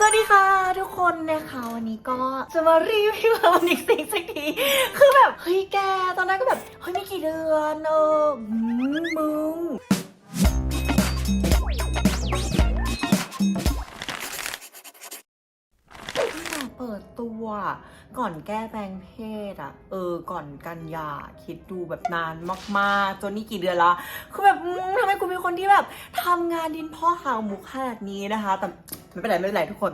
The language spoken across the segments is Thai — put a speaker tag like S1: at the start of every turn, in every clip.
S1: สวัสดีค่ะทุกคนนะคะวันนี้ก็จะมารีวิวมันอีกสิ่งสักทีคือแบบเฮ้ยแกตอนนั้นก็แบบเฮ้ยไม่กี่เดือนเออมึงเปิดตัว ก่อนแก้แปลงเพศอะเออ ก่อนกันยาคิดดูแบบนานมากๆ จนนี่กี่เดือนละคือแบบทำไมกูเป็นคนที่แบบทำงานดินพ่อหางหมูขนาดนี้นะคะ แต่ไม่เป็นไรไม่เป็นไรทุกคน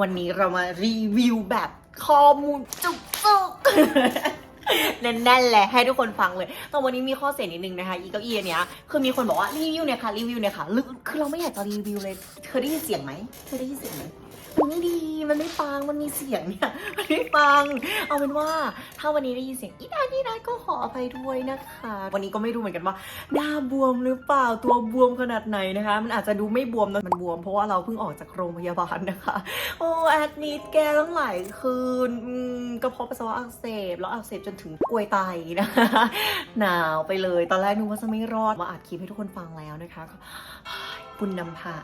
S1: วันนี้เรามารีวิวแบบข้อมูลจุกจุกแน่นๆเลยให้ทุกคนฟังเลยแต่วันนี้มีข้อเสียนิดนึงนะคะ อีเก้าอี้อันเนี้ยคือมีคนบอกว่ารีวิวเนี่ยค่ะรีวิวเนี่ยค่ะ คือเราไม่อยากจะรีวิวเลย เธอได้ยินเสียงไหมเธอได้ยินเสียงไหม มันไม่ดีมันไม่ฟังมันมีเสียงเนี่ยมันไม่ฟัง เอาเป็นว่าถ้าวันนี้ได้ยินเสียงอีดาอีดาก็ขออภัยด้วยนะคะ วันนี้ก็ไม่รู้เหมือนกันว่าหน้าบวมหรือเปล่าตัวบวมขนาดไหนนะคะ มันอาจจะดูไม่บวมนะมันบวมเพราะว่าเราเพิ่งออกจากโรงพยาบาลนะคะ โอ้แอดมิดแกตั้งหลายคืนกระเพาะปัสสาวะอักเสบแล้วอักเสบจนถึงกลวยไตนะคะหนาวไปเลย ตอนแรกนึกว่าจะไม่รอดมาอัดคลิปให้ทุกคนฟังแล้วนะคะ บุญนำพา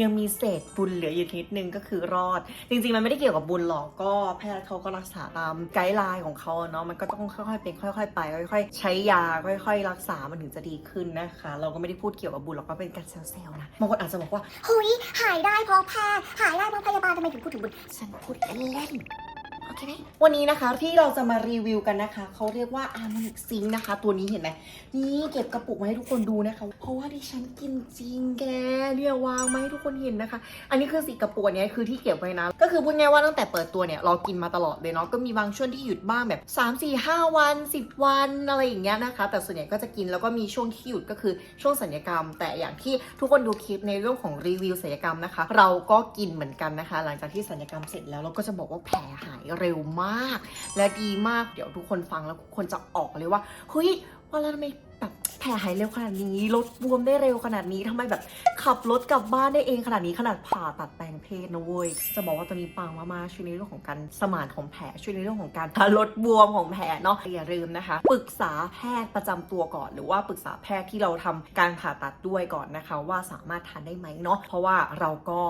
S1: ยังมีเศษบุญเหลืออยู่นิดนึงก็คือรอด จริง ๆ มันไม่ได้เกี่ยวกับบุญหรอกก็แพทย์เขาก็รักษาตามไกด์ไลน์ของเขาเนาะมันก็ต้องค่อยๆเป็นค่อย ๆ ไปค่อยๆใช้ยาค่อยๆ รักษามันถึงจะดีขึ้นนะคะ เราก็ไม่ได้พูดเกี่ยวกับบุญหรอกก็เป็นการเซลล์ๆนะบางคนอาจจะบอกว่า
S2: เฮ้ยหายได้เพราะแพทย์หายได้เพราะพยาบาลทำไมถึงพูดถึงบุญ
S1: ฉันพูดเล่นๆ โอเคไหมวันนี้นะคะที่เราจะมารีวิวกันนะคะ เขาเรียกว่า Harmonic Zinc นะคะ ตัวนี้เห็นไหมนี่เก็บกระปุกมาให้ทุกคนดูนะคะ เพราะว่าดิฉันกินจริงแกเรียวางมาให้ทุกคนเห็นนะคะ อันนี้คือสีกระปุกเนี้ยคือที่เก็บไว้นะ ก็คือพูดง่ายว่าตั้งแต่เปิดตัวเนี่ยเรากินมาตลอดเลยเนาะก็มีบางช่วงที่หยุดบ้างแบบ 3 4 5 วัน 10 วันอะไรอย่างเงี้ยนะคะ แต่ส่วนใหญ่ก็จะกินแล้วก็มีช่วงที่หยุดก็คือช่วงสัญญกรรม แต่อย่างที่ทุกคนดูคลิปในเรื่องของรีวิวสัญญกรรมนะคะ เราก็กินเหมือนกันนะคะ หลังจากที่สัญญกรรมเสร็จแล้วเราก็จะบอกว่าแผลหายเร็วมาก และดีมากเดี๋ยวทุกคนฟังแล้วทุกคนจะออกเลยว่าเฮ้ยว่าแล้วทำไมแบบแผลหายเร็วขนาดนี้ลดบวมได้เร็วขนาดนี้ทำไมแบบขับรถกลับบ้านได้เองขนาดนี้ขนาดผ่าตัดแปลงเพศนะเว้ยจะบอกว่าตัวนี้ปังมากๆช่วยในเรื่องของการสมานของแผลช่วยในเรื่องของการลดบวมของแผลเนาะอย่าลืมนะคะปรึกษาแพทย์ประจำตัวก่อน หรือว่าปรึกษาแพทย์ที่เราทำการผ่าตัดด้วยก่อนนะคะ ว่าสามารถทานได้ไหมเนาะเพราะว่าเราก็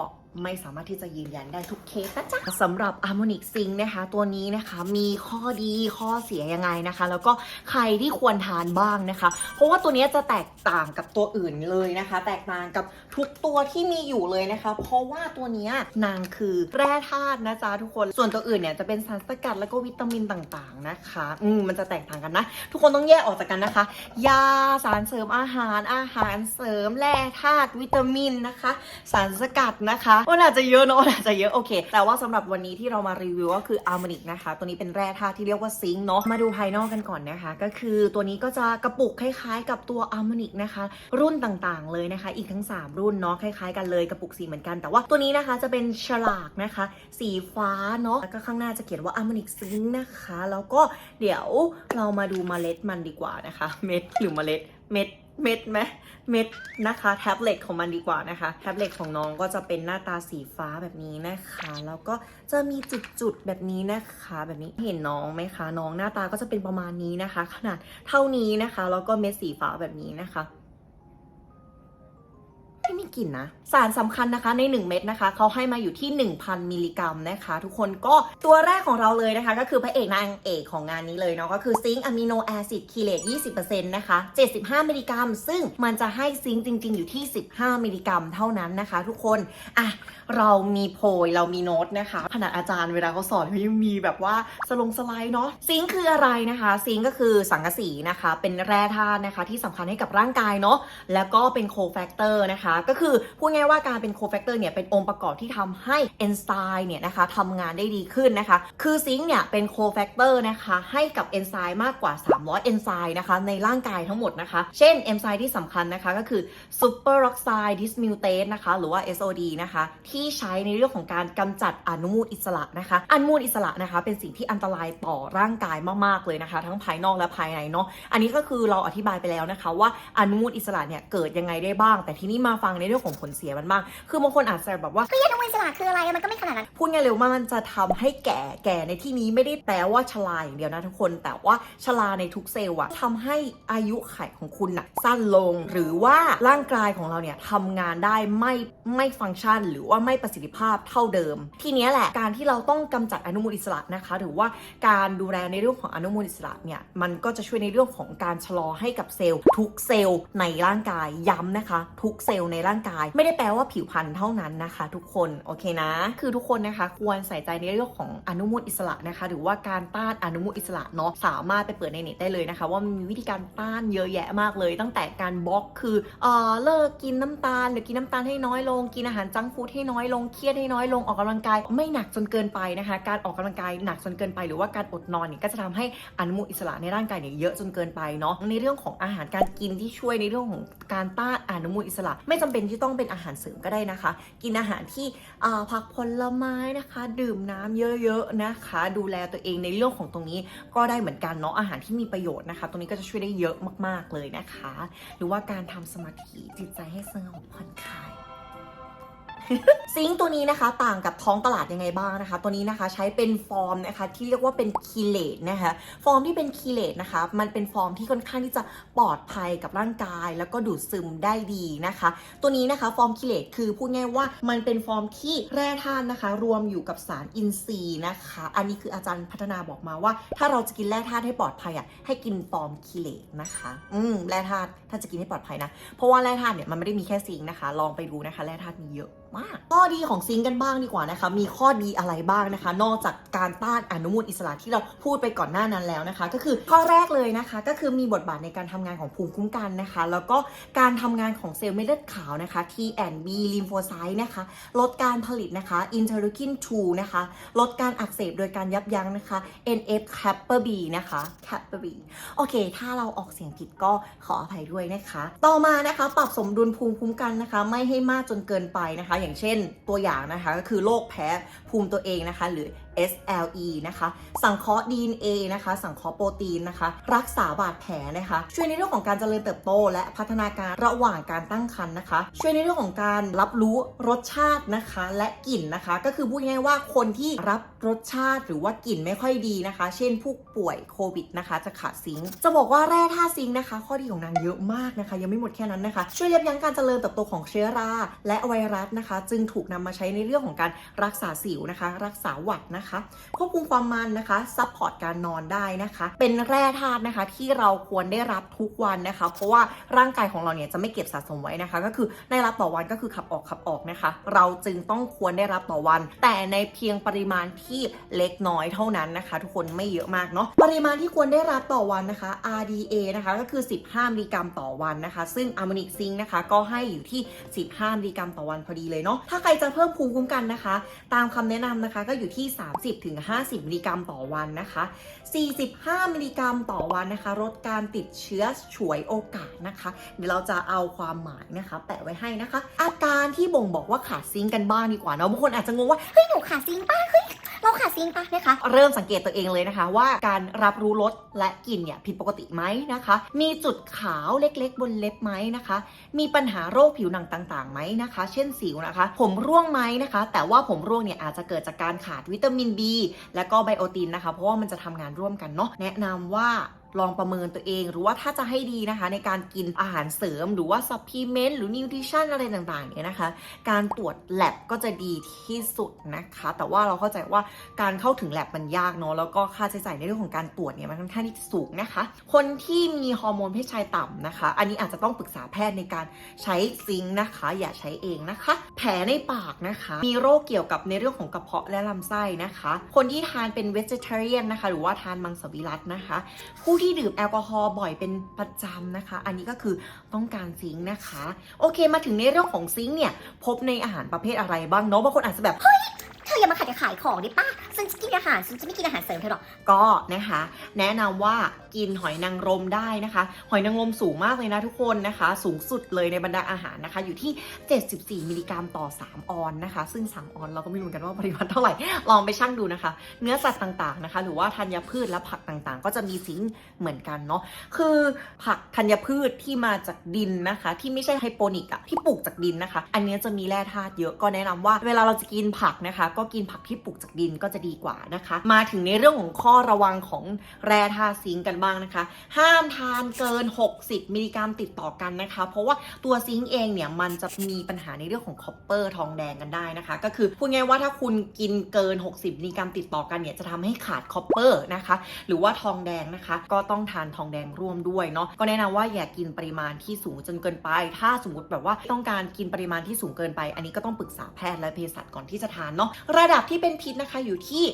S1: ไม่สามารถที่จะยืนยันได้ทุกเคสนะจ๊ะสำหรับ Harmonic Zinc นะคะ ตัวนี้นะคะมีข้อดีข้อเสียยังไงนะคะ แล้วก็ใครที่ควรทานบ้างนะคะ เพราะว่าตัวนี้จะแตกต่างกับตัวอื่นเลยนะคะ แตกต่างกับทุกตัวที่มีอยู่เลยนะคะ เพราะว่าตัวนี้นางคือแร่ธาตุนะจ๊ะทุกคนส่วนตัวอื่นเนี่ยจะเป็นสารสกัดแล้วก็วิตามินต่างๆนะคะ อืมมันจะแตกต่างกันนะ ทุกคนต้องแยกออกจากกันนะคะ ยาสารเสริมอาหารอาหารเสริมแร่ธาตุวิตามินนะคะ สารสกัดนะคะมันอาจจะเยอะเนอะมันอาจจะเยอะโอเค แต่ว่าสำหรับวันนี้ที่เรามารีวิวก็คืออัลมอนิกนะคะ ตัวนี้เป็นแร่ธาตุที่เรียกว่าซิงค์เนาะ มาดูภายนอกกันก่อนนะคะ ก็คือตัวนี้ก็จะกระปุกคล้ายๆ กับตัวอัลมอนิกนะคะ รุ่นต่างๆเลยนะคะ อีกทั้ง 3 รุ่นเนาะคล้ายๆ กันเลยกระปุกสีเหมือนกัน แต่ว่าตัวนี้นะคะจะเป็นฉลากนะคะ สีฟ้าเนาะแล้วก็ข้างหน้าจะเขียนว่าอัลมอนิกซิงค์นะคะ แล้วก็เดี๋ยวเรามาดูเมล็ดมันดีกว่านะคะ เม็ดหรือเมล็ดเม็ดเม็ดไหม เม็ดนะคะแท็บเล็ตของมันดีกว่านะคะแท็บเล็ตของน้องก็จะเป็นหน้าตาสีฟ้าแบบนี้นะคะ แล้วก็จะมีจุดๆแบบนี้นะคะ แบบนี้เห็นน้องไหมคะ น้องหน้าตาก็จะเป็นประมาณนี้นะคะ ขนาดเท่านี้นะคะ แล้วก็เม็ดสีฟ้าแบบนี้นะคะ กลิ่นนะ สารสำคัญนะคะใน 1 เม็ดนะคะเขาให้มาอยู่ที่ 1,000 มิลลิกรัมนะคะ ทุกคนก็ตัวแรกของเราเลยนะคะ ก็คือพระเอกนางเอกของงานนี้เลยเนาะก็คือซิงค์อะมิโนแอซิดคีเลต20%นะคะ75 มิลลิกรัม ซึ่งมันจะให้ซิงค์จริง ๆ อยู่ที่ 15 มิลลิกรัมเท่านั้นนะคะ ทุกคนอะเรามีโพยเรามีโน้ตนะคะขนาดอาจารย์เวลาเขาสอนเขายังมีแบบว่าสลงสไลด์เนาะซิงค์คืออะไรนะคะ ซิงค์ก็คือสังกะสีนะคะ เป็นแร่ธาตุนะคะ ที่สำคัญให้กับร่างกายเนาะแล้วก็เป็นโคแฟกเตอร์นะคะ ก็คือพูดง่ายว่าการเป็นโคแฟกเตอร์เนี่ยเป็นองค์ประกอบที่ทำให้เอนไซม์เนี่ยนะคะทำงานได้ดีขึ้นนะคะ คือซิงค์เนี่ยเป็นโคแฟกเตอร์นะคะให้กับเอนไซม์มากกว่า 300 เอนไซม์นะคะในร่างกายทั้งหมดนะคะ เช่นเอนไซม์ที่สำคัญนะคะก็คือซูเปอร์ o อกไซด์ดิสมิวเตสนะคะหรือว่า SOD นะคะที่ใช้ในเรื่องของการกำจัดอนุมูลอิสระนะคะ อนุมูลอิสระนะคะ เป็นสิ่งที่อันตรายต่อร่างกายมากๆเลยนะคะ ทั้งภายนอกและภายในเนาะอันนี้ก็คือเราอธิบายไปแล้วนะคะ ว่าอนุมูลอิสระเนี่ยเกิดยังไงได้บ้าง แต่ทีนี้มาฟังในเรื่องของผลเสียมันบ้างคือบางคนอาจจะแบบว่า
S2: ก็แยกน้ำมันสลากคืออะไรอะมันก็ไม่ขนาดนั้น
S1: พูดง่ายเร็วมากมันจะทำให้แก่แก่ในที่นี้ไม่ได้แปลว่าชราอย่างเดียวนะทุกคน แต่ว่าชราในทุกเซลล์อะทำให้อายุไขของคุณน่ะสั้นลง หรือว่าร่างกายของเราเนี่ยทำงานได้ไม่ไม่ฟังก์ชันหรือว่าไม่ประสิทธิภาพเท่าเดิม ทีนี้แหละการที่เราต้องกำจัดอนุมูลอิสระนะคะหรือว่าการดูแลในเรื่องของอนุมูลอิสระเนี่ยมันก็จะช่วยในเรื่องของการชะลอให้กับเซลล์ ทุกเซลล์ในร่างกายย้ำนะคะ ทุกเซลล์ในร่างกาย ไม่ได้แปลว่าผิวพรรณเท่านั้นนะคะ ทุกคนโอเคนะ คือทุกคนนะคะ ควรใส่ใจในเรื่องของอนุมูลอิสระนะคะ หรือว่าการต้านอนุมูลอิสระเนาะสามารถไปเปิดในเน็ตได้เลยนะคะ ว่ามีวิธีการต้านเยอะแยะมากเลย ตั้งแต่การบล็อกคือเออเลิกกินน้ำตาลหรือกินน้ำตาลให้น้อยลง กินอาหารจังฟู้ดให้น้อย้อยลงเครียดให้น้อยลงออกกำลังกายไม่หนักจนเกินไปนะคะ การออกกำลังกายหนักจนเกินไป หรือว่าการอดนอนเนี่ยก็จะทำให้อนุมูลอิสระในร่างกายเนี่ยเยอะจนเกินไปเนาะในเรื่องของอาหารการกินที่ช่วยในเรื่องของการต้านอนุมูลอิสระ ไม่จำเป็นที่ต้องเป็นอาหารเสริมก็ได้นะคะ กินอาหารที่ผักผลไม้นะคะ ดื่มน้ำเยอะๆนะคะ ดูแลตัวเองในเรื่องของตรงนี้ก็ได้เหมือนกันเนาะอาหารที่มีประโยชน์นะคะ ตรงนี้ก็จะช่วยได้เยอะมากๆเลยนะคะ หรือว่าการทำสมาธิจิตใจให้สงบผ่อนคลาย ซิงตัวนี้นะคะต่างกับท้องตลาดยังไงบ้างนะคะ ตัวนี้นะคะใช้เป็นฟอร์มนะคะที่เรียกว่าเป็นคีเลตนะคะฟอร์มที่เป็นคีเลตนะคะมันเป็นฟอร์มที่ค่อนข้างที่จะปลอดภัยกับร่างกาย แล้วก็ดูดซึมได้ดีนะคะ ตัวนี้นะคะฟอร์มคีเลตคือพูดง่ายว่ามันเป็นฟอร์มที่แร่ธาตุนะคะ รวมอยู่กับสารอินทรีย์นะคะ อันนี้คืออาจารย์พัฒนาบอกมาว่า ถ้าเราจะกินแร่ธาตุให้ปลอดภัยอะให้กินฟอร์มคีเลตนะคะอืมแร่ธาตุถ้าจะกินให้ปลอดภัยนะเพราะว่าแร่ธาตุเนี่ยมันไม่ได้มีแค่ซิงนะคะ ลองไปดูนะคะแร่ธาตุมีเยอะมาก ข้อดีของซิงกันบ้างดีกว่านะคะ มีข้อดีอะไรบ้างนะคะ นอกจากการต้านอนุมูลอิสระที่เราพูดไปก่อนหน้านั้นแล้วนะคะ ก็คือข้อแรกเลยนะคะ ก็คือมีบทบาทในการทำงานของภูมิคุ้มกันนะคะ แล้วก็การทำงานของเซลล์เม็ดเลือดขาวนะคะ T&B ลิมโฟไซต์นะคะ ลดการผลิตนะคะอินเทอร์ลูคิน 2 นะคะ ลดการอักเสบโดยการยับยั้งนะคะ NF kappa B นะคะ kappa B โอเค ถ้าเราออกเสียงผิดก็ขออภัยด้วยนะคะ ต่อมานะคะ ปรับสมดุลภูมิคุ้มกันนะคะ ไม่ให้มากจนเกินไปนะคะอย่างเช่นตัวอย่างนะคะก็คือโรคแพ้ภูมิตัวเองนะคะ หรือ SLE นะคะ สังเคราะห์ DNA นะคะ สังเคราะห์โปรตีนนะคะ รักษาบาดแผลนะคะ ช่วยในเรื่องของการเจริญเติบโต และพัฒนาการระหว่างการตั้งครรภ์นะคะ ช่วยในเรื่องของการรับรู้รสชาตินะคะ และกลิ่นนะคะ ก็คือพูดง่ายว่าคนที่รับรสชาติหรือว่ากลิ่นไม่ค่อยดีนะคะ เช่นผู้ป่วยโควิดนะคะจะขาดซิงค์จะบอกว่าแร่ธาตุซิงค์นะคะ ข้อดีของนางเยอะมากนะคะ ยังไม่หมดแค่นั้นนะคะ ช่วยยับยั้งการเจริญเติบโตของเชื้อราและไวรัสนะคะ จึงถูกนำมาใช้ในเรื่องของการรักษาสิวนะคะ รักษาหวัดนะคะควบคุมความมันนะคะซัพพอร์ตการนอนได้นะคะ เป็นแร่ธาตุนะคะที่เราควรได้รับทุกวันนะคะ เพราะว่าร่างกายของเราเนี่ยจะไม่เก็บสะสมไว้นะคะ ก็คือได้รับต่อวันก็คือขับออกขับออกนะคะ เราจึงต้องควรได้รับต่อวัน แต่ในเพียงปริมาณที่เล็กน้อยเท่านั้นนะคะ ทุกคนไม่เยอะมากเนาะปริมาณที่ควรได้รับต่อวันนะคะ RDA นะคะก็คือ 15มิลลิกรัมต่อวันนะคะ ซึ่งอะโมนิกซิงนะคะก็ให้อยู่ที่ 15มิลลิกรัมต่อวันพอดีเลยเนาะถ้าใครจะเพิ่มภูมิคุ้มกันนะคะ ตามคำแนะนำนะคะก็อยู่ที่30-50มิลลิกรัมต่อวันนะคะ 45 มิลลิกรัมต่อวันนะคะลดการติดเชื้อฉวยโอกาสนะคะ เดี๋ยวเราจะเอาความหมายนะคะ แปะไว้ให้นะคะ อาการที่บ่งบอกว่าขาดซิงค์กันบ้างดีกว่าเนาะบางคนอาจจะงงว่า
S2: เฮ้ย หนูขาดซิงค์ป้าเฮ้ย เราขาดซิงค์ป่ะนะคะ
S1: เริ่มสังเกตตัวเองเลยนะคะ ว่าการรับรู้รสและกลิ่นเนี่ยผิดปกติไหมนะคะ มีจุดขาวเล็กๆ บนเล็บไหมนะคะ มีปัญหาโรคผิวหนังต่างๆไหมนะคะ เช่นสิวนะคะ ผมร่วงไหมนะคะ แต่ว่าผมร่วงเนี่ยอาจจะเกิดจากการขาดวิตามิน B และก็ไบโอตินนะคะ เพราะว่ามันจะทำงานร่วมกันเนาะแนะนำว่า ลองประเมินตัวเอง หรือว่าถ้าจะให้ดีนะคะในการกินอาหารเสริม หรือว่าซัพพลีเมนต์หรือนิวทริชั่นอะไรต่างๆเนี่ยนะคะ การตรวจแลบก็จะดีที่สุดนะคะ แต่ว่าเราเข้าใจว่าการเข้าถึงแลบมันยากเนาะแล้วก็ค่าใช้จ่ายในเรื่องของการตรวจเนี่ยมันค่อนข้างที่จะสูงนะคะ คนที่มีฮอร์โมนเพศชายต่ำนะคะ อันนี้อาจจะต้องปรึกษาแพทย์ในการใช้ซิงค์นะคะ อย่าใช้เองนะคะ แผลในปากนะคะ มีโรคเกี่ยวกับในเรื่องของกระเพาะและลำไส้นะคะ คนที่ทานเป็น vegetarian นะคะ หรือว่าทานมังสวิรัตนะคะ ผู้ที่ดื่มแอลกอฮอล์บ่อยเป็นประจำนะคะ อันนี้ก็คือต้องการซิงค์นะคะ โอเคมาถึงในเรื่องของซิงค์เนี่ยพบในอาหารประเภทอะไรบ้างเนาะบางคนอาจจะแบบ
S2: เเธออย่ามาขัดจะขายของดิป้าฉันจะกินอาหารฉันจะไม่กินอาหารเสริมเธอหรอก
S1: ก็นะคะ แนะนำว่ากินหอยนางรมได้นะคะ หอยนางรมสูงมากเลยนะทุกคนนะคะ สูงสุดเลยในบรรดาอาหารนะคะ อยู่ที่ 74 มิลลิกรัมต่อ 3 ออนนะคะ ซึ่ง 3 ออนเราก็ไม่รู้เหมือนกันว่าปริมาณเท่าไหร่ ลองไปชั่งดูนะคะ เนื้อสัตว์ต่างๆนะคะ หรือว่าธัญพืชและผักต่างๆ ก็จะมีซิงค์เหมือนกันเนาะ คือผักธัญพืชที่มาจากดินนะคะ ที่ไม่ใช่ไฮโปนิกอะที่ปลูกจากดินนะคะ อันเนี้จะมีแร่ธาตุเยอะก็แนะนำว่าเวลาเราจะกินผักนะคะก็กินผักที่ปลูกจากดินก็จะดีกว่านะคะ มาถึงในเรื่องของข้อระวังของแร่ธาตุซิงค์กันบ้างนะคะ ห้ามทานเกิน 60 มิลลิกรัมติดต่อกันนะคะ เพราะว่าตัวซิงค์เองเนี่ยมันจะมีปัญหาในเรื่องของคอปเปอร์ทองแดงกันได้นะคะ ก็คือพูดง่ายว่าถ้าคุณกินเกิน 60 มิลลิกรัมติดต่อกันเนี่ยจะทำให้ขาดคอปเปอร์นะคะ หรือว่าทองแดงนะคะ ก็ต้องทานทองแดงร่วมด้วยเนาะก็แนะนำว่าอย่ากินปริมาณที่สูงจนเกินไป ถ้าสมมติแบบว่าต้องการกินปริมาณที่สูงเกินไป อันนี้ก็ต้องปรึกษาแพทย์และเภสัชก่อนที่จะทานเนาะระดับที่เป็นพิษนะคะอยู่ที่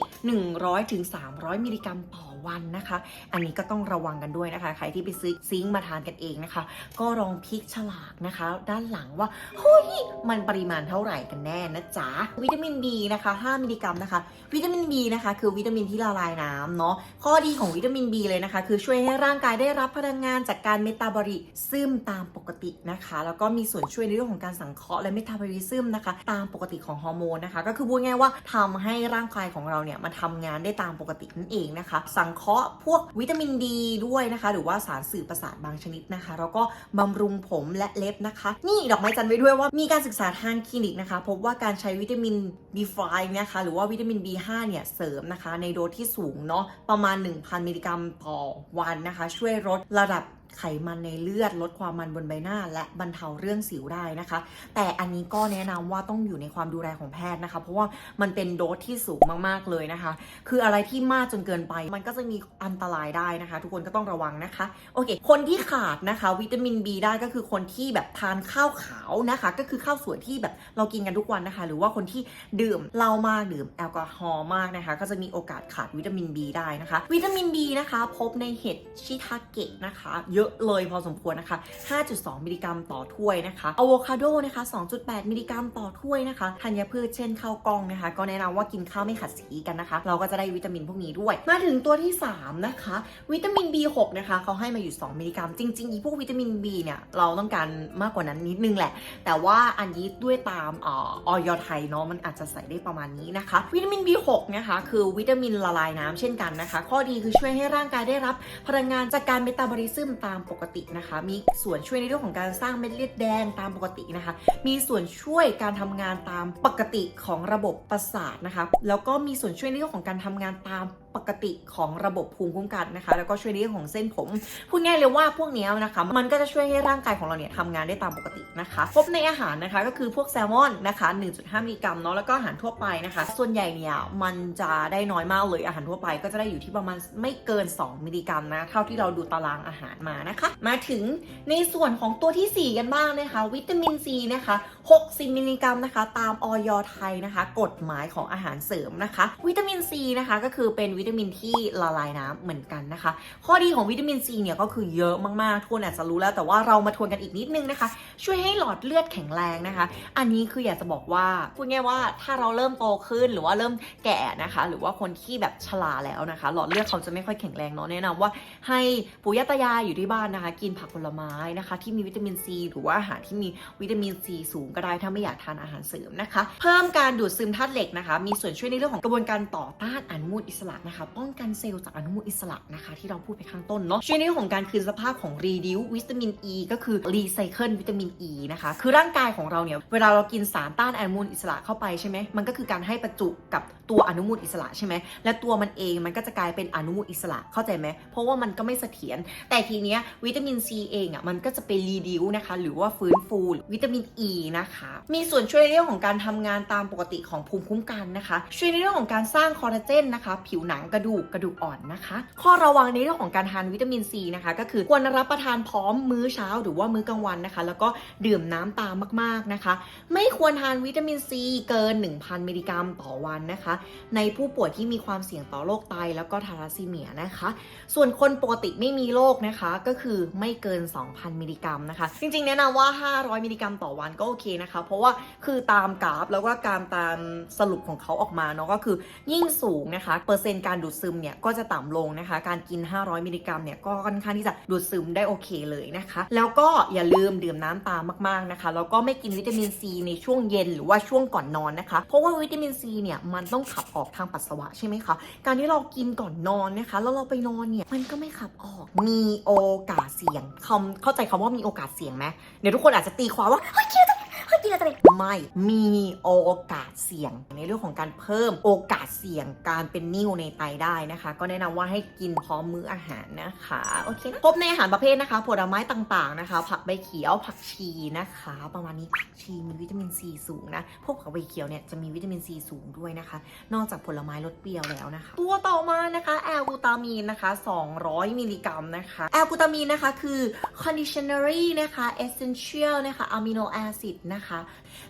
S1: 100-300 มิลลิกรัมต่อ วันนะคะ อันนี้ก็ต้องระวังกันด้วยนะคะ ใครที่ไปซื้อซิงมาทานกันเองนะคะ ก็ลองพลิกฉลากนะคะ ด้านหลังว่าเฮ้ยมันปริมาณเท่าไหร่กันแน่นะจ๊ะวิตามิน B นะคะ 5 มิลลิกรัมนะคะ วิตามิน B นะคะ คือวิตามินที่ละลายน้ำเนาะข้อดีของวิตามิน B เลยนะคะ คือช่วยให้ร่างกายได้รับพลังงานจากการเมตาบอลิซึมตามปกตินะคะ แล้วก็มีส่วนช่วยในเรื่องของการสังเคราะห์และเมตาบอลิซึมนะคะ ตามปกติของฮอร์โมนนะคะ ก็คือพูดง่ายว่าทำให้ร่างกายของเราเนี่ยมันทำงานได้ตามปกตินั่นเองนะคะ สังเคราะห์พวกวิตามินดีด้วยนะคะ หรือว่าสารสื่อประสาทบางชนิดนะคะ แล้วก็บำรุงผมและเล็บนะคะ นี่ดอกไม้จันไว้ด้วยว่ามีการศึกษาทางคลินิกนะคะ พบว่าการใช้วิตามิน B5 นะคะ หรือว่าวิตามิน B5 เนี่ยเสริมนะคะ ในโดสที่สูงเนาะประมาณ 1,000 มิลลิกรัมต่อวันนะคะ ช่วยลดระดับ ไขมันในเลือด ลดความมันบนใบหน้า และบรรเทาเรื่องสิวได้นะคะ แต่อันนี้ก็แนะนำว่าต้องอยู่ในความดูแลของแพทย์นะคะ เพราะว่ามันเป็นโดสที่สูงมากๆเลยนะคะ คืออะไรที่มากจนเกินไป มันก็จะมีอันตรายได้นะคะ ทุกคนก็ต้องระวังนะคะโอเค คนที่ขาดนะคะ วิตามิน B ได้ก็คือคนที่แบบทานข้าวขาวนะคะ ก็คือข้าวสวยที่แบบเรากินกันทุกวันนะคะ หรือว่าคนที่ดื่มเหล้ามากดื่มแอลกอฮอล์มากนะคะ ก็จะมีโอกาสขาดวิตามิน B ได้นะคะ วิตามิน B นะคะ พบในเห็ดชิทาเกะนะคะเยอะเลยพอสมควรนะคะ 5.2 มิลลิกรัมต่อถ้วยนะคะอะโวคาโดนะคะ 2.8 มิลลิกรัมต่อถ้วยนะคะธัญพืชเช่นข้าวกล้องนะคะ ก็แนะนำว่ากินข้าวไม่ขัดสีกันนะคะ เราก็จะได้วิตามินพวกนี้ด้วย มาถึงตัวที่ 3 นะคะ วิตามิน B6 นะคะเขาให้มาอยู่ 2 มิลลิกรัม จริงๆอีพวกวิตามิน B เนี่ยเราต้องการมากกว่านั้นนิดนึงแหละ แต่ว่าอันนี้ด้วยตามออยไทยเนาะมันอาจจะใส่ได้ประมาณนี้นะคะ วิตามิน B6 นะคะคือวิตามินละลายน้ำเช่นกันนะคะ ข้อดีคือช่วยให้ร่างกายได้รับพลังงานจากการเมตาบอลิซึมตามามปกตินะคะ มีส่วนช่วยในเรื่องของการสร้างเม็ดเลือดแดงตามปกตินะคะ มีส่วนช่วยการทำงานตามปกติของระบบประสาทนะคะ แล้วก็มีส่วนช่วยในเรื่องของการทำงานตาม ปกติของระบบภูมิคุ้มกันนะคะ แล้วก็ช่วยในเรื่องของเส้นผมพูดง่ายเลยว่าพวกนี้นะคะ มันก็จะช่วยให้ร่างกายของเราเนี่ยทำงานได้ตามปกตินะคะพบในอาหารนะคะก็คือพวกแซลมอนนะคะ 1.5 มิลลิกรัมเนาะแล้วก็อาหารทั่วไปนะคะ ส่วนใหญ่เนี่ยมันจะได้น้อยมากเลยอาหารทั่วไป ก็จะได้อยู่ที่ประมาณไม่เกิน 2 มิลลิกรัมนะเท่าที่เราดูตารางอาหารมานะคะ มาถึงในส่วนของตัวที่ 4 กันบ้างนะคะ วิตามินซีนะคะ60 มิลลิกรัมนะคะ ตามออยไทยนะคะ กฎหมายของอาหารเสริมนะคะ วิตามินซีนะคะก็คือเป็นวิวิตามินที่ละลายน้ำเหมือนกันนะคะ ข้อดีของวิตามินซีเนี่ยก็คือเยอะมากๆทุกคนอาจจะรู้แล้วแต่ว่าเรามาทวนกันอีกนิดนึงนะคะ ช่วยให้หลอดเลือดแข็งแรงนะคะ อันนี้คืออยากจะบอกว่าพูดง่ายว่าถ้าเราเริ่มโตขึ้นหรือว่าเริ่มแก่นะคะ หรือว่าคนที่แบบชราแล้วนะคะ หลอดเลือดเขาจะไม่ค่อยแข็งแรงเนาะแนะนำว่า ให้ปู่ย่าตายายอยู่ที่บ้านนะคะ กินผักผลไม้นะคะ ที่มีวิตามินซีหรือว่าอาหารที่มีวิตามินซีสูงก็ได้ถ้าไม่อยากทานอาหารเสริมนะคะ เพิ่มการดูดซึมธาตุเหล็กนะคะ มีส่วนช่วยในเรื่องของกระบวนการต่อต้านอนุมูลอิสระนะคะป้องกันเซลล์จากอนุมูลอิสระนะคะ ที่เราพูดไปข้างต้นเนาะช่วยในเรื่องของการคืนสภาพของรีดิววิตามินอ e, ก็คือรีไซเคิลวิตามินอ e นะคะ คือร่างกายของเราเนี่ย เวลาเรากินสารต้านอนุมูลอิสระเข้าไปใช่ไหมมันก็คือการให้ประจุกับตัวอนุมูลอิสระใช่ไหมและตัวมันเองมันก็จะกลายเป็นอนุมูลอิสระเข้าใจไหมเพราะว่ามันก็ไม่เสถียรแต่ทีเนี้ยวิตามินซีเองอะมันก็จะไปรีดิวนะคะ หรือว่าฟื้นฟูวิตามินอ e นะคะ มีส่วนช่วยเรื่องของการทำงานตามปกติของภูมิคุ้มกันนะคะ ช่วยในเรื่องของการสร้างคอลลาเจนนะคะ ผิวหนังกระดูกกระดูกอ่อนนะคะ ข้อระวังในเรื่องของการทานวิตามินซีนะคะ ก็คือควรรับประทานพร้อมมื้อเช้า หรือว่ามื้อกลางวันนะคะ แล้วก็ดื่มน้ำตามมาก ๆนะคะ ไม่ควรทานวิตามินซีเกิน 1,000 มิลลิกรัมต่อวันนะคะในผู้ป่วยที่มีความเสี่ยงต่อโรคไตแล้วก็ทาราซีเมียนะคะ ส่วนคนปกติไม่มีโรคนะคะก็คือไม่เกิน 2,000 มิลลิกรัมนะคะ จริงๆ แนะนำว่า 500 มิลลิกรัมต่อวันก็โอเคนะคะ เพราะว่าคือตามกราฟแล้วก็การตามสรุปของเขาออกมาเนาะก็คือยิ่งสูงนะคะ เปอร์เซ็นต์การดูดซึมเนี่ยก็จะต่ำลงนะคะ การกิน 500 มิลลิกรัมเนี่ยก็ค่อนข้างที่จะดูดซึมได้โอเคเลยนะคะ แล้วก็อย่าลืมดื่มน้ำตามมากๆนะคะแล้วก็ไม่กินวิตามินซีในช่วงเย็นหรือว่าช่วงก่อนนอนนะคะ เพราะว่าวิตามินซีเนี่ยมันต้องขับออกทางปัสสาวะใช่ไหมคะ การที่เรากินก่อนนอนนะคะ แล้วเราไปนอนเนี่ยมันก็ไม่ขับออก มีโอกาสเสี่ยงคำเข้าใจคำว่ามีโอกาสเสี่ยงไหมเดี๋ยวทุกคนอาจจะตีความว่า
S2: เฮ้ยกินเฮ้ย กินเราจะเป็น
S1: ไม่มีโอกาสเสี่ยง ในเรื่องของการเพิ่มโอกาสเสี่ยงการเป็นนิ่วในไตได้นะคะ ก็แนะนำว่าให้กินพร้อมมื้ออาหารนะคะโอเคนะพบในอาหารประเภทนะคะ ผลไม้ต่างๆนะคะ ผักใบเขียวผักชีนะคะ ประมาณนี้ผักชีมีวิตามินซีสูงนะพวกผักใบเขียวเนี่ยจะมีวิตามินซีสูงด้วยนะคะ นอกจากผลไม้รสเปรี้ยวแล้วนะคะ ตัวต่อมานะคะแอลกูตามีนนะคะ 200 มิลลิกรัมนะคะแอลกูตามีนนะคะคือ conditionary นะคะ essential นะคะ amino acid นะคะ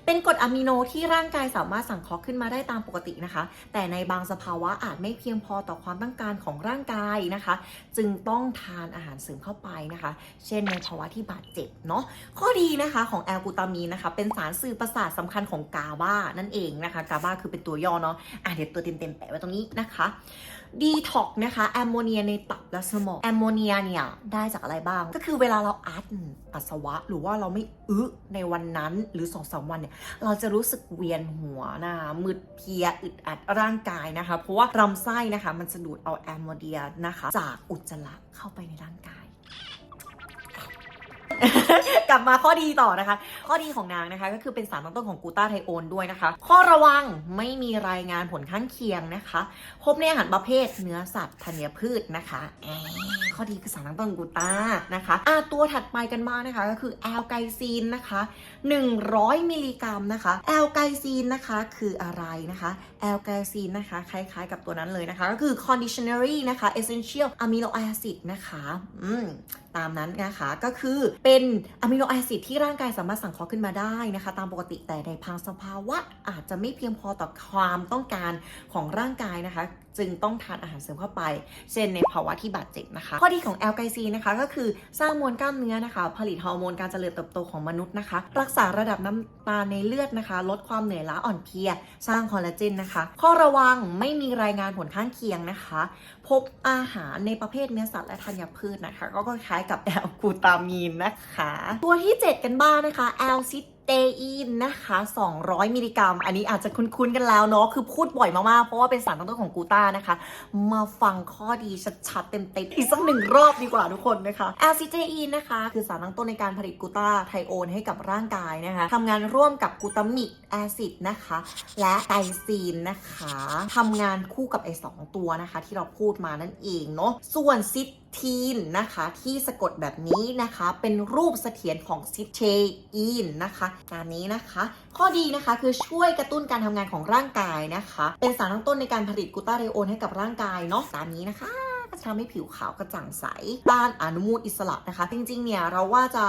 S1: เป็นกรดอะมิโนที่ร่างกายสามารถสังเคราะห์ขึ้นมาได้ตามปกตินะคะ แต่ในบางสภาวะอาจไม่เพียงพอต่อความต้องการของร่างกายนะคะ จึงต้องทานอาหารเสริมเข้าไปนะคะ เช่นในภาวะที่บาดเจ็บเนาะข้อดีนะคะของแอลกูตามีนนะคะ เป็นสารสื่อประสาทสำคัญของกาบานั่นเองนะคะกาบาคือเป็นตัวย่อเนาะอะเดี๋ยวตัวเต็มๆแปะไว้ตรงนี้นะคะ ดีท็อกนะคะแอมโมเนียในตับและสมองแอมโมเนียเนี่ยได้จากอะไรบ้าง ก็คือเวลาเราอัดปัสสาวะ หรือว่าเราไม่อึในวันนั้นหรือ2องสามวันเนี่ยเราจะรู้สึกเวียนหัวหน้ามืดเพลียอึดอัดร่างกายนะคะ เพราะว่าลำไส้นะคะ มันจะดูดเอาแอมโมเนียนะคะ จากอุจจาระเข้าไปในร่างกาย กลับมาข้อดีต่อนะคะ ข้อดีของนางนะคะ ก็คือเป็นสารตั้งต้นของกูต้าไทโอนด้วยนะคะ ข้อระวังไม่มีรายงานผลข้างเคียงนะคะพบในอาหารประเภทเนื้อสัตว์ธัญพืชนะคะข้อดีคือสารตั้งต้นกูต้านะคะอะตัวถัดไปกันบ้างนะคะ ก็คือแอลไกซีนนะคะ 100 มิลลิกรัมนะคะแอลไกซีนนะคะคืออะไรนะคะแอลไกซีนนะคะคล้ายๆ กับตัวนั้นเลยนะคะ ก็คือ conditionary นะคะ essential amino acid นะคะอืมตามนั้นนะคะก็คือเป็นอะมิโนแอซิดที่ร่างกายสามารถสังเคราะห์ขึ้นมาได้นะคะ ตามปกติแต่ในบางสภาวะอาจจะไม่เพียงพอต่อความต้องการของร่างกายนะคะ จึงต้องทานอาหารเสริมเข้าไป เช่นในภาวะที่บาดเจ็บนะคะ ข้อดีของแอลไกซีนะคะก็คือสร้างมวลกล้ามเนื้อนะคะ ผลิตฮอร์โมนการเจริญเติบโตของมนุษย์นะคะ รักษาระดับน้ำตาลในเลือดนะคะ ลดความเหนื่อยล้าอ่อนเพลีย สร้างคอลลาเจนนะคะ ข้อระวังไม่มีรายงานผลข้างเคียงนะคะ พบอาหารในประเภทเนื้อสัตว์และธัญพืชนะคะ ก็คล้ายกับแอลกูตามีนนะคะ ตัวที่ 7 กันบ้างนะคะแอลซิ เตอีนนะคะ 200 มิลลิกรัม อันนี้อาจจะคุ้นๆกันแล้วเนาะ คือพูดบ่อยมากๆ เพราะว่าเป็นสารตั้งต้นของกูต้านะคะ มาฟังข้อดีชัดๆ เต็มๆ อีกสักหนึ่งรอบดีกว่าทุกคนนะคะแอซิเตอีนนะคะ คือสารตั้งต้นในการผลิตกูต้าไทโอนให้กับร่างกายนะคะทำงานร่วมกับกูตามิกแอซิดนะคะ และไกซีนนะคะ ทำงานคู่กับไอ้สองตัวนะคะ ที่เราพูดมานั่นเองเนาะ ส่วนซิ ทีนนะคะที่สะกดแบบนี้นะคะเป็นรูปเสถียรของซิเทอีนนะคะตามนี้นะคะ ข้อดีนะคะคือช่วยกระตุ้นการทำงานของร่างกายนะคะ เป็นสารตั้งต้นในการผลิตกูตาเรโอนให้กับร่างกายเนาะตามนี้นะคะ ก็จะทำให้ผิวขาวกระจ่างใส ต้านอนุมูลอิสระนะคะ จริงๆ เนี่ยเราว่าจะ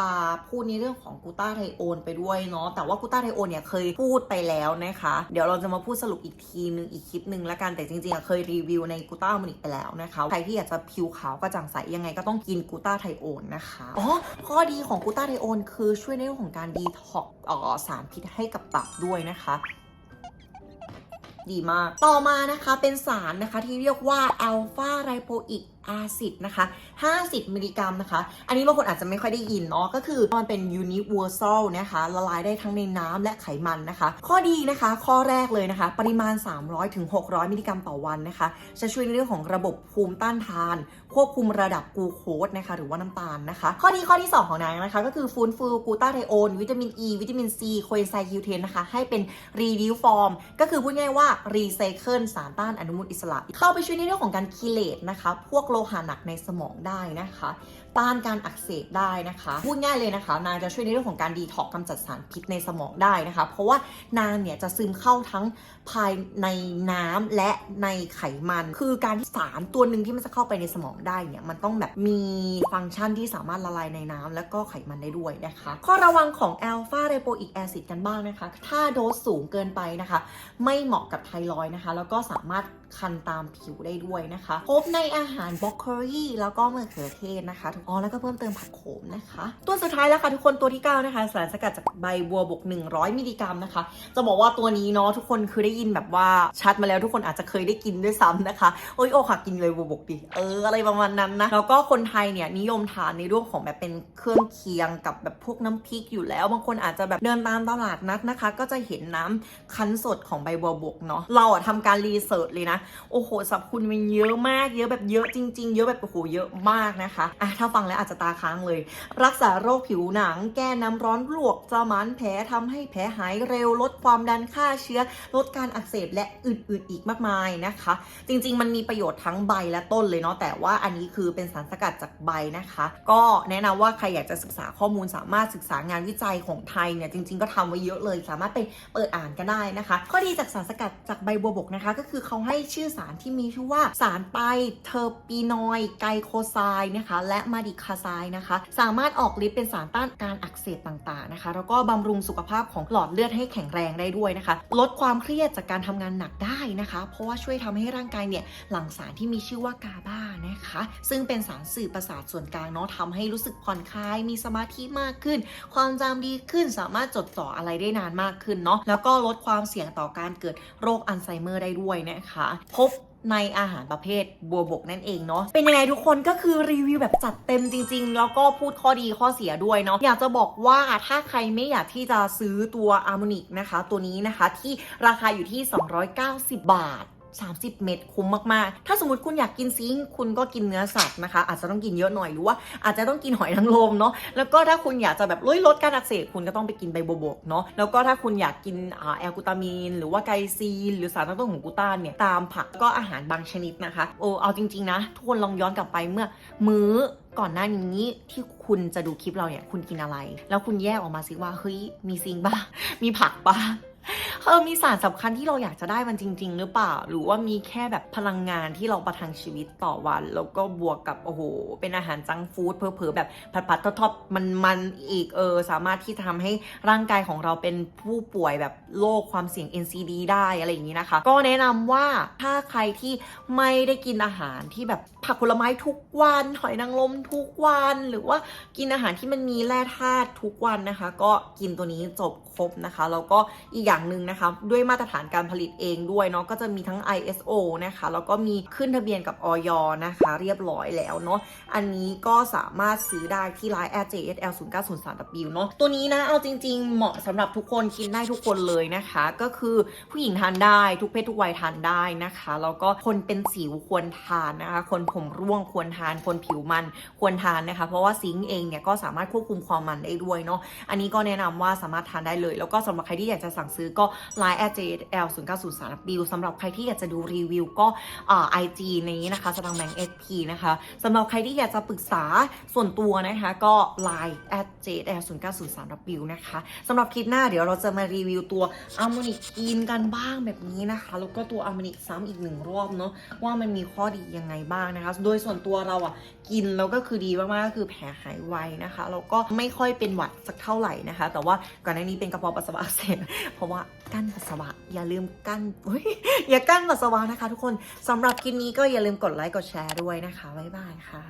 S1: พูดในเรื่องของกูตาไทโอนไปด้วยเนาะ แต่ว่ากูตาไทโอนเนี่ยเคยพูดไปแล้วนะคะ เดี๋ยวเราจะมาพูดสรุปอีกทีนึงอีกคลิปนึงละกัน แต่จริงๆเคยรีวิวในกูตาโมนิกไปแล้วนะคะ ใครที่อยากจะผิวขาวกระจ่างใสยังไงก็ต้องกินกูตาไทโอนนะคะ อ๋อ ข้อดีของกูตาไทโอนคือช่วยในเรื่องของการดีท็อกสารพิษให้กับตับด้วยนะคะ ดีมาก ต่อมานะคะเป็นสารนะคะที่เรียกว่าอัลฟาไรโปอิก แอซิดนะคะ 50 มิลลิกรัมนะคะ อันนี้บางคนอาจจะไม่ค่อยได้ยินเนาะ ก็คือมันเป็น universal นะคะ ละลายได้ทั้งในน้ำและไขมันนะคะ ข้อดีนะคะ ข้อแรกเลยนะคะ ปริมาณ 300ถึง600 มิลลิกรัมต่อวันนะคะ จะช่วยในเรื่องของระบบภูมิต้านทาน ควบคุมระดับกูโคสนะคะ หรือว่าน้ำตาลนะคะ ข้อดีข้อที่ 2 ของนางนะคะ ก็คือฟื้นฟูกูตาไทโอน วิตามินอ e, ีวิตามินซีโคเอนไซม์คิวเทนนะคะ ให้เป็น reduce form ก็คือพูดง่ายว่า recycle สารต้านอนุมูลอิสระ เข้าไปช่วยในเรื่องของการคิเลตนะคะ พวกโลหะหนักในสมองได้นะคะ ต้านการอักเสบได้นะคะ พูดง่ายเลยนะคะ นางจะช่วยในเรื่องของการดีท็อกกำจัดสารพิษในสมองได้นะคะ เพราะว่านางเนี่ยจะซึมเข้าทั้งภายในน้ำและในไขมัน คือการที่สารตัวหนึ่งที่มันจะเข้าไปในสมองได้เนี่ยมันต้องแบบมีฟังก์ชันที่สามารถละลายในน้ำและก็ไขมันได้ด้วยนะคะข้อระวังของแอลฟาไ p โปอิกแอซิดกันบ้างนะคะ ถ้าโดสสูงเกินไปนะคะ ไม่เหมาะกับไทรอยนะคะ แล้วก็สามารถคันตามผิวได้ด้วยนะคะ พบในอาหารบล็อกโคลีแล้วก็มะเขือเทศนะคะอ๋อแล้วก็เพิ่มเติมผักโขมนะคะ ตัวสุดท้ายแล้วค่ะทุกคนตัวที่ 9 นะคะ สารสกัดจากใบบัวบก 100 มิลลิกรัมนะคะ จะบอกว่าตัวนี้เนาะทุกคนคือได้ยินแบบว่าชัดมาแล้วทุกคนอาจจะเคยได้กินด้วยซ้ำนะคะ โอ้ยโอค่ะกินเลยบัวบกดิเอออะไรประมาณนั้นนะแล้วก็คนไทยเนี่ยนิยมทานในเรื่องของแบบเป็นเครื่องเคียงกับแบบพวกน้ำพริกอยู่แล้วบางคนอาจจะแบบเดินตามตลาดนัดนะคะ ก็จะเห็นน้ำคั้นสดของใบบัวบกเนาะเราอะทำการรีเสิร์ชเลยนะโอ้โหสรรพคุณมันเยอะมากเยอะแบบเยอะจริง ๆ เยอะแบบโอ้โหเยอะมากนะคะอะถ้าฟังแล้วอาจจะตาค้างเลย รักษาโรคผิวหนัง แก้น้ำร้อนลวกสมานแผลทำให้แผลหายเร็ว ลดความดันฆ่าเชื้อ ลดการอักเสบและอื่นๆ อีกมากมายนะคะ จริงๆ มันมีประโยชน์ทั้งใบและต้นเลยเนาะแต่ว่าอันนี้คือเป็นสารสกัดจากใบนะคะ ก็แนะนำว่าใครอยากจะศึกษาข้อมูลสามารถศึกษางานวิจัยของไทยเนี่ยจริง ๆ ก็ทำไว้เยอะเลย สามารถไปเปิดอ่านกันได้นะคะ ข้อดีจากสารสกัดจากใบบัวบกนะคะ ก็คือเขาให้ชื่อสารที่มีชื่อว่าสารไตรเทอร์ปีนอยไกลโคไซด์นะคะและมาดิคาไซด์นะคะ สามารถออกฤทธิ์เป็นสารต้านการอักเสบต่างๆนะคะ แล้วก็บำรุงสุขภาพของหลอดเลือดให้แข็งแรงได้ด้วยนะคะ ลดความเครียดจากการทำงานหนักได้นะคะ เพราะว่าช่วยทำให้ร่างกายเนี่ยหลั่งสารที่มีชื่อว่ากาบานะคะ ซึ่งเป็นสารสื่อประสาทส่วนกลางเนาะทำให้รู้สึกผ่อนคลาย มีสมาธิมากขึ้น ความจำดีขึ้น สามารถจดจ่ออะไรได้นานมากขึ้นเนาะ แล้วก็ลดความเสี่ยงต่อการเกิดโรคอัลไซเมอร์ได้ด้วยนะคะ พบ ในอาหารประเภทบัวบกนั่นเองเนาะเป็นยังไงทุกคนก็คือรีวิวแบบจัดเต็มจริง ๆ แล้วก็พูดข้อดีข้อเสียด้วยเนาะอยากจะบอกว่าถ้าใครไม่อยากที่จะซื้อตัวอาร์โมนิกนะคะ ตัวนี้นะคะที่ราคาอยู่ที่ 290 บาท 30 เม็ดคุ้มมากๆ ถ้าสมมติคุณอยากกินซิงคุณก็กินเนื้อสัตว์นะคะ อาจจะต้องกินเยอะหน่อยหรือว่าอาจจะต้องกินหอยนางรมเนาะแล้วก็ถ้าคุณอยากจะแบบลดลดการอักเสบคุณก็ต้องไปกินใบบัวบกเนาะแล้วก็ถ้าคุณอยากกินอ่าแอลกูตามีน หรือว่าไกซีน หรือสารตั้งต้นของกูตานเนี่ยตามผักก็อาหารบางชนิดนะคะโอ้เอาจริงๆนะทุกคนลองย้อนกลับไปเมื่อมื้อก่อนหน้านี้ที่คุณจะดูคลิปเราเนี่ยคุณกินอะไร แล้วคุณแยกออกมาสิว่าเฮ้ยมีซิงบ้างมีผักบ้าง เออมีสารสำคัญที่เราอยากจะได้มันจริง ๆ หรือเปล่า หรือว่ามีแค่แบบพลังงานที่เราประทังชีวิตต่อวัน แล้วก็บวกกับโอ้โห เป็นอาหารจังฟู้ดเพอๆแบบผัดๆทอดๆมันๆอีกเออสามารถที่จะทำให้ร่างกายของเราเป็นผู้ป่วยแบบโรคความเสี่ยง NCD ได้อะไรอย่างนี้นะคะ ก็แนะนำว่าถ้าใครที่ไม่ได้กินอาหารที่แบบผักผลไม้ทุกวันหอยนางรมทุกวัน หรือว่ากินอาหารที่มันมีแร่ธาตุทุกวันนะคะ ก็กินตัวนี้จบครบนะคะแล้วก็อีกอย่างหนึ่งนะคะด้วยมาตรฐานการผลิตเองด้วยเนาะก็จะมีทั้ง ISO นะคะแล้วก็มีขึ้นทะเบียนกับออยนะคะเรียบร้อยแล้วเนาะอันนี้ก็สามารถซื้อได้ที่ Line JSL 0 9 0 3 W เนาะตัวนี้นะเอาจริง ๆ เหมาะสำหรับทุกคนกินได้ทุกคนเลยนะคะ ก็คือผู้หญิงทานได้ทุกเพศทุกวัยทานได้นะคะแล้วก็คนเป็นสิวควรทานนะคะ คนผมร่วงควรทาน คนผิวมันควรทานนะคะ เพราะว่าซิงค์เองเนี่ยก็สามารถควบคุมความมันได้ด้วยเนาะอันนี้ก็แนะนำว่าสามารถทานได้เลย แล้วก็สำหรับใครที่อยากจะสั่งซื้อก็ Line JL 0 9 0 3 W สำหรับใครที่อยากจะดูรีวิวก็อ่า IG นี้นะคะสตางแบง SP นะคะสำหรับใครที่อยากจะปรึกษาส่วนตัวนะคะ ก็ Line JL 0 9 0 3 W นะคะสำหรับคลิปหน้าเดี๋ยวเราจะมารีวิวตัวอัลมอนิกกินกันบ้างแบบนี้นะคะ แล้วก็ตัวอัลมอนิกซ้ำอีกหนึ่งรอบเนาะว่ามันมีข้อดียังไงบ้างนะคะ โดยส่วนตัวเราอะกินแล้วก็คือดีมากๆก็คือแผลหายไวนะคะแล้วก็ไม่ค่อยเป็นหวัดสักเท่าไหร่นะคะ แต่ว่าก่อนหน้านี้เป็นกระเพาะปัสสาวะอักเสบเพราะว่าวะกั้นปัสสาวะ อย่าลืมกั้นอย่ากั้นปัสสาวะนะคะทุกคนสำหรับคลิปนี้ก็อย่าลืมกดไลค์กดแชร์ด้วยนะคะบ๊ายบายค่ะ